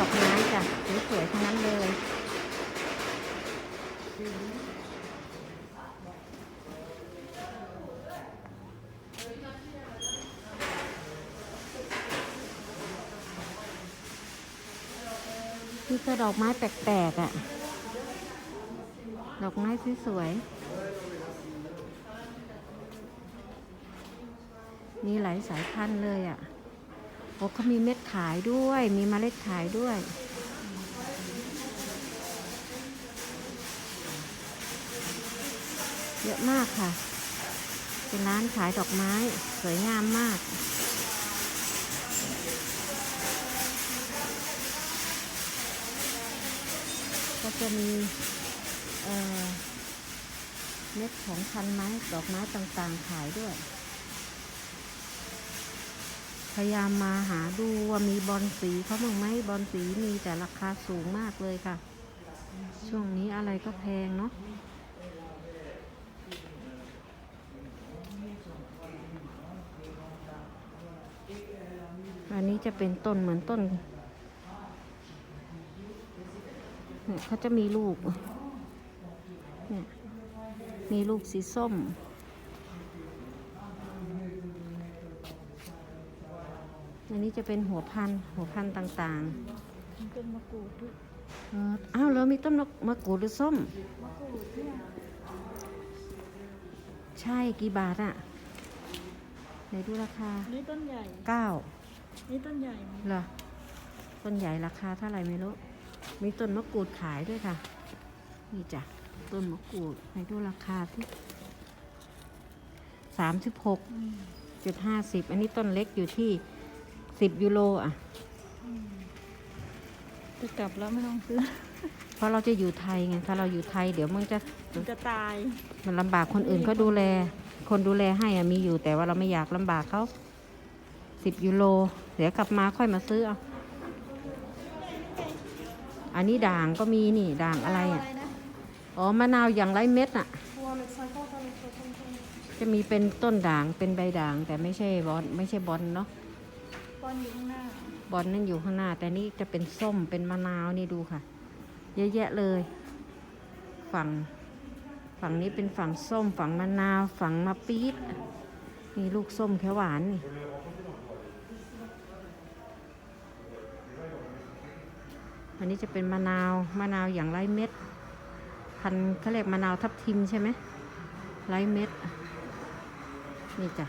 ดอกไม้จ้ะสวยๆทั้งนั้นเลยนี่ก็ดอกไม้แปลกๆอะ่ะ ดอกไม้สวยๆมีหลายสายพันธุ์เลยอะ่ะ โอ้เขามีเม็ดขายด้วย มีเมล็ดขายด้วย เยอะมากค่ะ เป็นร้านขายดอกไม้ สวยงามมาก ก็จะมีเเม็ดของพันไม้ ดอกไม้ต่างๆขายด้วย ยายามมาหาดูว่ามีบอลสีเขาบ้างไหมบอลสีมีแต่ราคาสูงมากเลยค่ะ ช่วงนี้อะไรก็แพงเนาะอันนี้จะเป็นต้นเหมือนต้นเนี่ยเขาจะมีลูกเนี่ยมีลูกสีส้ม อันนี้จะเป็นหัวพันธุ์หัวพันธุ์ต่างมันเป็นมะกรูดด้วยๆเอออ้าวแล้วมีต้นมะกรูดหรือส้ม มะกรูดเนี่ยใช่กี่บาทอะไหนดูราคานี่ต้นใหญ่เก้านี่ต้นใหญ่ไหมเหรอต้นใหญ่ราคาเท่าไหร่ไม่รู้ มีต้นมะกรูดขายด้วยค่ะ นี่จ้ะต้นมะกรูดไหนดูราคาที่สามสิบหกอืมจุดห้าสิบอันนี้ต้นเล็กอยู่ที่ สิบยูโรอะอืมจะกลับแล้วไม่ต้องซื้อ เพราะเราจะอยู่ไทยไง ถ้าเราอยู่ไทยเดี๋ยวมันจะมันจะตาย มันลำบากคนอื่นเขาดูแล คนดูแลให้อะมีอยู่แต่ว่าเราไม่อยากลำบากเขาสิบยูโรเดี๋ยวกลับมาค่อยมาซื้อเอาอันนี้ด่างก็มีนี่ด่างอะไรอะนะอ๋อมะนาวอย่างไรเม็ดอะวัวเล็กไซโคตอนเล็กตัวตรงจะมีเป็นต้นด่างเป็นใบด่าง แต่ไม่ใช่บอลไม่ใช่บอลเนาะ ๆก้อนอยู่ข้างหน้า บอลนั่นอยู่ข้างหน้า แต่นี่จะเป็นส้มเป็นมะนาวนี่ดูค่ะ เยอะแยะเลย ฝั่ง ฝั่งนี้เป็นฝั่งส้ม ฝั่งมะนาว ฝั่งมะปี๊ดมีลูกส้มแค่หวานนี่อันนี้จะเป็นมะนาวมะนาวอย่างไรเม็ด พันเขาเรียกมะนาวทับทิมใช่ไหมไรเม็ด นี่จ้ะ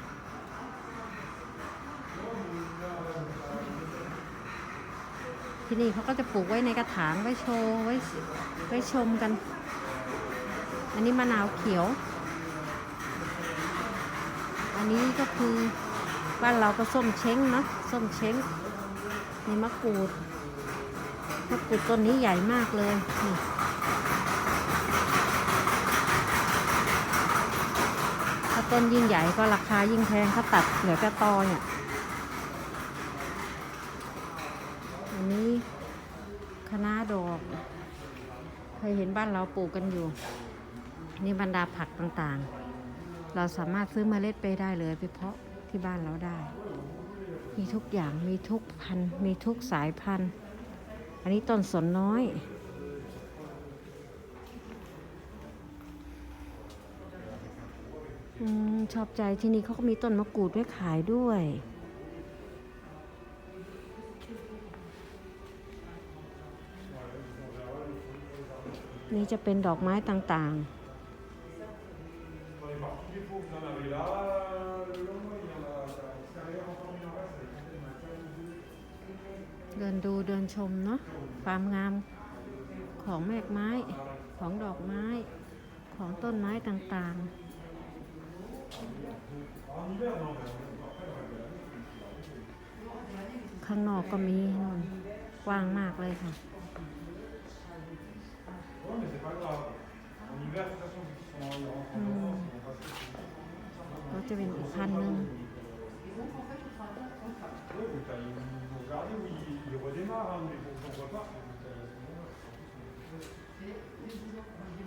ที่นี่เขาก็จะปลูกไว้ในกระถางไว้โชว์ไว้ไว้ชมกัน อันนี้มะนาวเขียว อันนี้ก็คือบ้านเราก็ส้มเช้งเนอะส้มเช้งมีมะกรูดมะกรูดต้นนี้ใหญ่มากเลยนี่ถ้าต้นยิ่งใหญ่ก็ราคายิ่งแพงเขาตัดเหลือแต่ตอเนี่ย อันนี้คะน้า ดอก เคยเห็นบ้านเราปลูกกันอยู่ นี่บรรดาผักต่างๆ เราสามารถซื้อเมล็ดไปได้เลยไปเพาะที่บ้านเราได้ มีทุกอย่างมีทุกพันธุ์มีทุกสายพันธุ์ อันนี้ต้นสนน้อยอชอบใจที่นี่เขาก็มีต้นมะกรูดไว้ขายด้วย นี่จะเป็นดอกไม้ต่างๆ เดินดูเดินชมเนาะความงามของแมกไม้ของดอกไม้ของต้นไม้ต่างๆ ข้างนอกก็มีนนกว้างมากเลยค่ะ ก็จะเป็นอีกพันหนึ่ง Ouais,